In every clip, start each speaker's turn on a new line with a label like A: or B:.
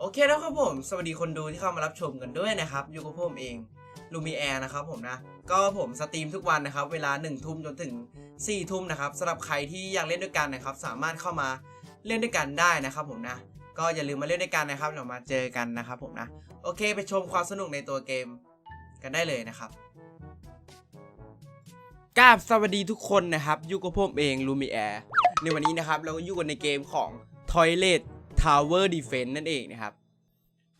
A: โอเคแล้วครับผม สวัสดีคนดูที่เข้ามารับชมกันด้วยนะครับ อยู่กับผมเองลูมีแอร์นะครับผมนะ ก็ผมสตรีมทุกวันนะครับ เวลา1นึ่ทุ่มจนถึง4ี่ทุ่มนะครับสำหรับใครที่อยากเล่นด้วยกันนะครับ สามารถเข้ามาเล่นด้วยกันได้นะครับผมนะ ก็อย่าลืมมาเล่นด้วยกันนะครับเรามาเจอกันนะครับผมนะ โอเคไปชมความสนุกในตัวเกมกันได้เลยนะครับกราบสวัสดีทุกคนนะครับอยู่กับผมเองลูมีแอร์ในวันนี้นะครับเราก็อยู่กันในเกมของ Toilet Tower Defense นั่นเองนะครับ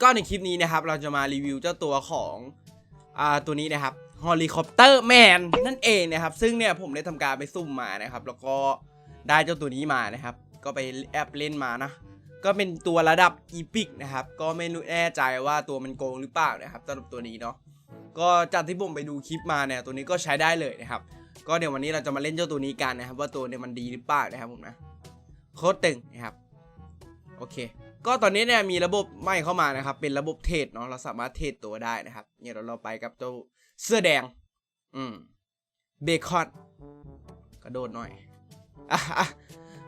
A: ก็ในคลิปนี้นะครับ เราจะมารีวิวเจ้าตัวของอ่าตัวนี้นะครับ Helicopter Man นั่นเองนะครับ ซึ่งเนี่ยผมได้ทำการไปซุ่มมานะครับ แล้วก็ได้เจ้าตัวนี้มานะครับ ก็ไปแอบเล่นมานะก็เป็นตัวระดับอีพิกนะครับ ก็ไม่แน่ใจว่าตัวมันโกงหรือเปล่านะครับสำหรับตัวนี้เนาะ ก็จากที่ผมไปดูคลิปมาเนี่ย ตัวนี้ก็ใช้ได้เลยนะครับ ก็เดี๋ยววันนี้เราจะมาเล่นเจ้าตัวนี้กันนะครับ ว่าตัวเนี่ยมันดีหรือเปล่านะครับผมนะ โคตรตึงนะครับ อเค ก็ตอนนี้เนี่ยมีระบบใหม่เข้ามานะครับ เป็นระบบเทรดเนาะเราสามารถเทรดตัวได้นะครับเนี่ยเราเราไปกับเจ้าเสื้อแดง อืมเบคอนกระโดดหน่อยอะ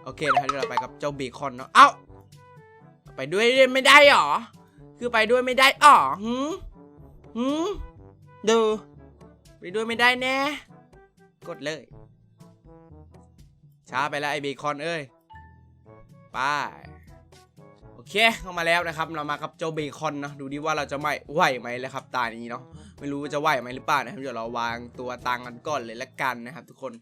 A: โอเคนะครับเราไปกับเจ้าเบคอนเนาะเอ้าไปด้วยไม่ได้หรอ คือไปด้วยไม่ได้อ๋อหืมหืมดูไปด้วยไม่ได้แน่ กดเลย ช้าไปแล้วไอเบคอนเอ้ย ไป เคเข้ามาแล้วนะครับ เรามากับเจ้าเบคอนเนาะดูดิว่าเราจะไหวไหวไหมแล้วครับตานี้เนาะไม่รู้ว่าจะไหวไหมหรือเปล่านะครับเดี๋ยวเราวางตัวตังกันก่อนเลยละกันนะครับ ทุกคน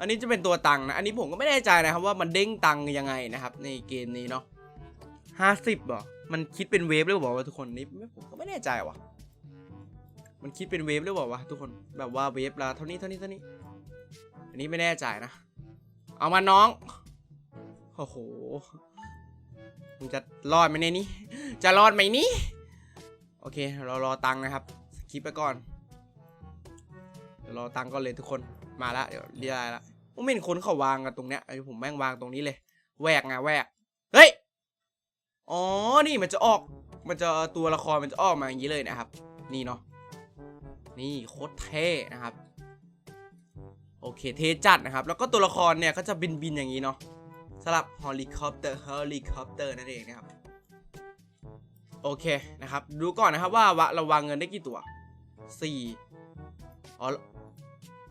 A: อันนี้จะเป็นตัวตังนะอันนี้ผมก็ไม่แน่ใจนะครับ ว่ามันเด้งตังยังไงนะครับ ในเกมนี้เนาะห้าสิบเหรอมันคิดเป็นเวฟหรือเปล่าวะทุกคนนี่ผมก็ไม่แน่ใจว่ะมันคิดเป็นเวฟหรือเปล่าวะทุกคนแบบว่าเวฟละเท่านี้เท่านี้เท่านี้ อันนี้ไม่แน่ใจนะ เอามาน้องโอ้โห มึงจะรอดไหมเนี่ยนี่จะรอดไหมนี่โอเค เรารอตังค์นะครับสคิปไปก่อนเดี๋ยวรอตังค์ก่อนเลยทุกคน มาละเดี๋ยวเรียกอะไรละผมเห็นคนเขาวางกันตรงเนี้ยไอ้ผมแม่งวางตรงนี้เลยแหวกไงแหวก เฮ้ย อ๋อ นี่มันจะออก มันจะตัวละครมันจะออกมาอย่างนี้เลยนะครับ นี่เนาะ นี่โคตรเท่นะครับ โอเค เทจัดนะครับ แล้วก็ตัวละครเนี่ยก็จะบินบินอย่างนี้เนาะ สำหรับฮอลิคอปเตอร์ฮอลิคอปเตอร์นั่นเองนะครับโอเคนะครับ ดูก่อนนะครับว่าวะเราวางเงินได้กี่ตัวสี่อ๋อ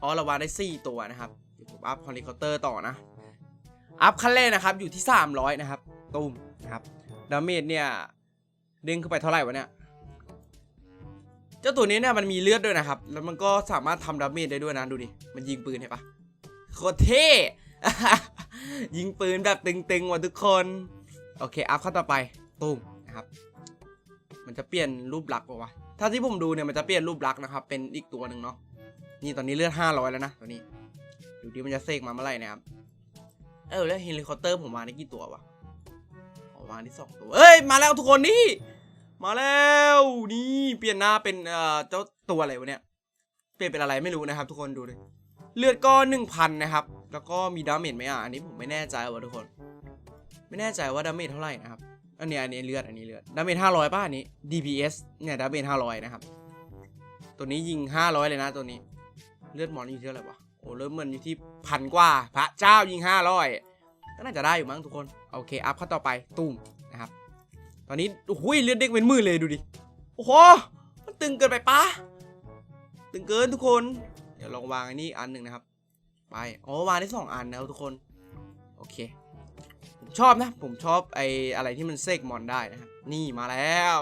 A: อ๋อเราวางได้สี่ตัวนะครับเดี๋ยวผมอัพฮอลิคอปเตอร์ต่อนะอัพขั้นแรกนะครับอยู่ที่ 300 นะครับตุ้มนะครับดาเมจเนี่ยเด้งขึ้นไปเท่าไหร่วะเนี่ยเจ้าตัวนี้เนี่ยมันมีเลือดด้วยนะครับ แล้วมันก็สามารถทำดาเมจได้ด้วยนะดูดิมันยิงปืนเห็นปะโคตรเท่ ยิงปืนแบบตึงๆว่ะทุกคน โอเค อัพขั้นต่อไปตุ้มนะครับ มันจะเปลี่ยนรูปลักษณ์ป่าวะถ้าที่ผมดูเนี่ยมันจะเปลี่ยนรูปลักษณ์นะครับ เป็นอีกตัวหนึ่งเนาะนี่ตอนนี้เลือด500แล้วนะตัวนี้ดูดิมันจะเสกมาเมื่อไหร่นะครับเออแล้วเฮลิคอปเตอร์ผมมาได้กี่ตัววะออกมาที่สองตัวเอ้ยมาแล้วทุกคนนี่มาแล้วนี่เปลี่ยนหน้าเป็นเอ่อเจ้าตัวอะไรวะเนี่ยเปลี่ยนเป็นอะไรไม่รู้นะครับ ทุกคนดูดิเลือดก็หนึ่งพันนะครับ แล้วก็มีดาเมจไหมอะ อันนี้ผมไม่แน่ใจว่ะทุกคน ไม่แน่ใจว่าดาเมจเท่าไหร่นะครับ อันนี้อันนี้เลือดอันนี้เลือด ดาเมจห้าร้อยป่ะอันนี้ DPS เนี่ยดาเมจห้าร้อยนะครับ ตัวนี้ยิงห้าร้อยเลยนะตัวนี้ เลือดหมอนอยู่ที่เท่าไหร่วะ โอ้เริ่มเหมือนอยู่ที่พันกว่า พระเจ้ายิงห้าร้อยก็น่าจะได้อยู่มั้งทุกคน โอเค อัพขั้นต่อไปตุ้มนะครับ ตอนนี้โอ้โหเลือดเด็กเป็นมื่นเลยดูดิ โอ้โห มันตึงเกินไปปะตึงเกินทุกคน เดี๋ยวลองวางอันนี้อันหนึ่งนะครับ ไปอ๋อวางได้สองอันนะครับทุกคน โอเค ผมชอบนะ ผมชอบไออะไรที่มันเซกมอนได้นะนี่มาแล้ว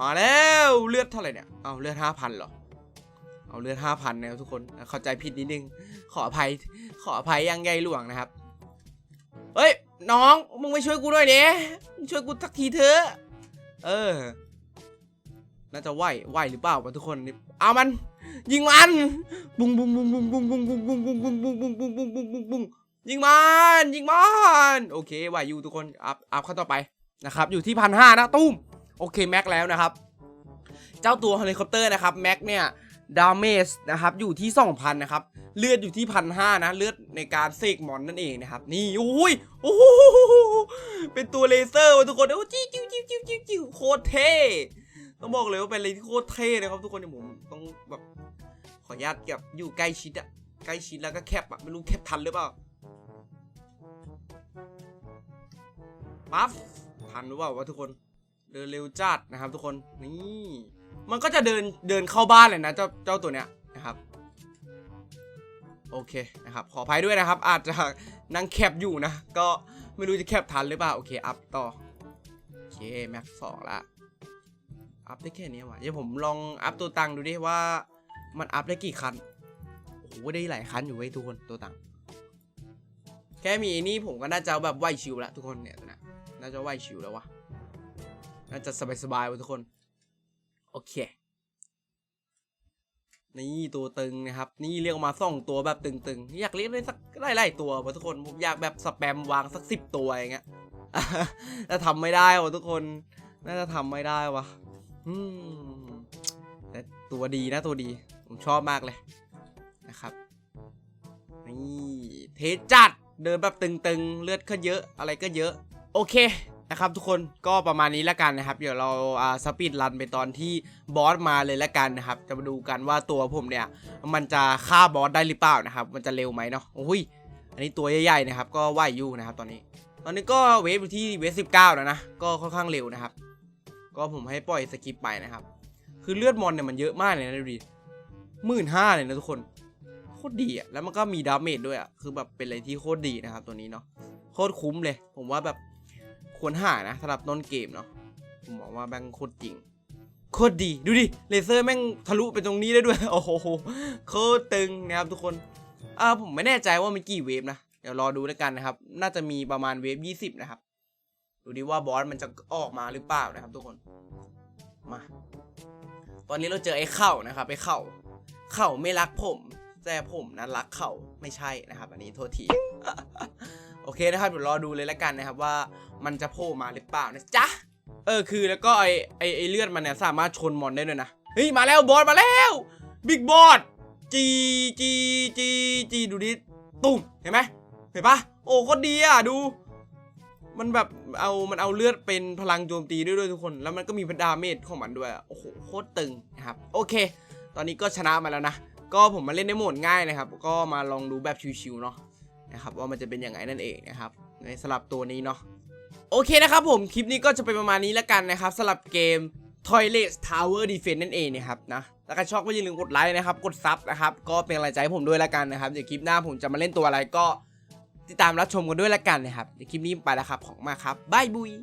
A: มาแล้วเลือดเท่าไหร่เนี่ย เอาเลือดห้าพันเหรอ เอาเลือดห้าพันนะครับทุกคน เข้าใจผิดนิดนึง ขออภัย ขออภัยยังใหญ่หลวงนะครับ เฮ้ย น้อง มึงไม่ช่วยกูด้วยเด้มึงช่วยกูสักทีเถอะ เออ น่าจะไหวไหวหรือเปล่าวะทุกคนนี่เอามัน ยิงมันบุ้งบุ้งบุ้งบุ้งบุ้งบุ้งบุ้งบุ้งบุ้งบุ้งบุ้งบุ้งบุ้งบุ้งบุ้งบุ้งบุ้งยิงมันยิงมันโอเคไหวอยู่ทุกคนอัพอัพขั้นต่อไปนะครับอยู่ที่พันห้านะตุ้มโอเคแม็กแล้วนะครับ เจ้าตัวเฮลิคอปเตอร์นะครับแม็กเนี่ยดาเมจนะครับอยู่ที่ 2,000นะครับเลือดอยู่ที่พันห้านะเลือดในการเสกมอนนั่นเองนะครับนี่อุ้ยโอ้โหเป็นตัวเลเซอร์วะทุกคนโอ้จิ้วจิ้วจิ้วจิ้วจิ้วโคตรเท่ต้องบอกเลยว่าเป็นอะไรที่โคตรเท่นะครับทุกคนเดี๋ยผมต้องแบบ ออนุญาตเก็บอยู่ใกล้ชิดอะใกล้ชิดแล้วก็แคปอะไม่รู้แคปทันหรือเปล่าปั๊บทันหรือเปล่าวะทุกคน เดินเร็วจัดนะครับ ทุกคนนี่มันก็จะเดินเดินเข้าบ้านเลยนะเจ้าเจ้าตัวเนี้ยนะครับ โอเคนะครับ ขออภัยด้วยนะครับ อาจจะนั่งแคปอยู่นะ ก็ไม่รู้จะแคปทันหรือเปล่าโอเคอัพต่อโอเคแม็กสองละอัพได้แค่นี้วะเดี๋ยวผมลองอัพตัวตังค์ดูดิว่า มันอัพได้กี่คัน โอ้โห ได้หลายคันอยู่เว้ทุกคนตัวตังแค่มีไอ้นี่ผมก็น่าจะแบบไหวชิวแล้วทุกคนเนี่ยตัวเนี้น่าจะไหวชิวแล้ววะน่าจะสบายๆวะทุกคน โอเค นี่ตัวตึงนะครับ นี่เรียกมาส่องตัวแบบตึงๆ อยากเรียกได้สักไล่ๆตัววะทุกคนผมอยากแบบสแปมวางสักสิบตัวอย่างเงี้ยแต่ทำไม่ได้วะทุกคน น่าจะทำไม่ได้วะแต่ตัวดีนะตัวดี ผมชอบมากเลยนะครับนี่เทจัดเดินแบบตึงๆ เลือดก็เยอะอะไรก็เยอะ โอเคนะครับทุกคนก็ประมาณนี้แล้วกันนะครับ เดี๋ยวเราอ่าสปีดรันไปตอนที่บอสมาเลยแล้วกันนะครับ จะมาดูกันว่าตัวผมเนี่ย มันจะฆ่าบอสได้หรือเปล่านะครับ มันจะเร็วไหมเนาะโอ้ยอันนี้ตัวใหญ่ๆนะครับ ก็ไหวอยู่นะครับตอนนี้ ตอนนี้ก็เวฟอยู่ที่เวฟสิบเก้าแล้วนะ ก็ค่อนข้างเร็วนะครับ ก็ผมให้ปล่อยสกิปไปนะครับ คือเลือดมอนเนี่ยมันเยอะมากเลยนะดูดิ หมื่นห้าเลยนะทุกคน โคตรดีอะ แล้วมันก็มีดาเมจด้วยอะ คือแบบเป็นอะไรที่โคตรดีนะครับตัวนี้เนาะ โคตรคุ้มเลย ผมว่าแบบควรหานะสำหรับต้นเกมเนาะ ผมบอกว่าแม่งโคตรจริง โคตรดี ดูดิ เลเซอร์แม่งทะลุไปตรงนี้ได้ด้วย โอ้โห โคตรตึงนะครับทุกคน อ่าผมไม่แน่ใจว่ามันกี่เวฟนะ เดี๋ยวรอดูแล้วกันนะครับ น่าจะมีประมาณเวฟยี่สิบนะครับ ดูดิว่าบอสมันจะออกมาหรือเปล่านะครับ ทุกคน มา ตอนนี้เราเจอไอ้เข่านะครับไอ้เข่า เขาไม่รักผม แต่ผมนั้นรักเขาไม่ใช่นะครับ อันนี้โทษที โอเคนะครับเดี๋ยวรอดูเลยแล้วกันนะครับว่ามันจะโผล่มาหรือเปล่านะจ๊ะ เออคือแล้วก็ไอไอไอเลือดมันเนี่ยสามารถชนมอนได้ด้วยนะ เฮ้ยมาแล้วบอสมาแล้วบิ๊กบอสจีจีจีจีดูดิตุ้มเห็นไหมเห็นปะโอ้โคตรดีอะดูมันแบบเอา มันเอาเลือดเป็นพลังโจมตีด้วยด้วยทุกคน แล้วมันก็มีพัดาเมจของมันด้วย โอ้โห โคตรตึงนะครับ โอเค ตอนนี้ก็ชนะมาแล้วนะ ก็ผมมาเล่นในโหมดง่ายนะครับ ก็มาลองดูแบบชิวๆเนาะนะครับว่ามันจะเป็นยังไงนั่นเองนะครับ ในสลับตัวนี้เนาะโอเคนะครับผมคลิปนี้ก็จะเป็นประมาณนี้แล้วกันนะครับสลับเกม Toilet Tower Defense นั่นเองนะครับนะแล้วก็ชอบก็อย่าลืมกดไลค์นะครับ กดซับนะครับ ก็เป็นกำลังใจให้ผมด้วยแล้วกันนะครับ เดี๋ยวคลิปหน้าผมจะมาเล่นตัวอะไรก็ติดตามรับชมกันด้วยแล้วกันนะครับ เดี๋ยวคลิปนี้ไปแล้วครับ ของมากครับบายบุย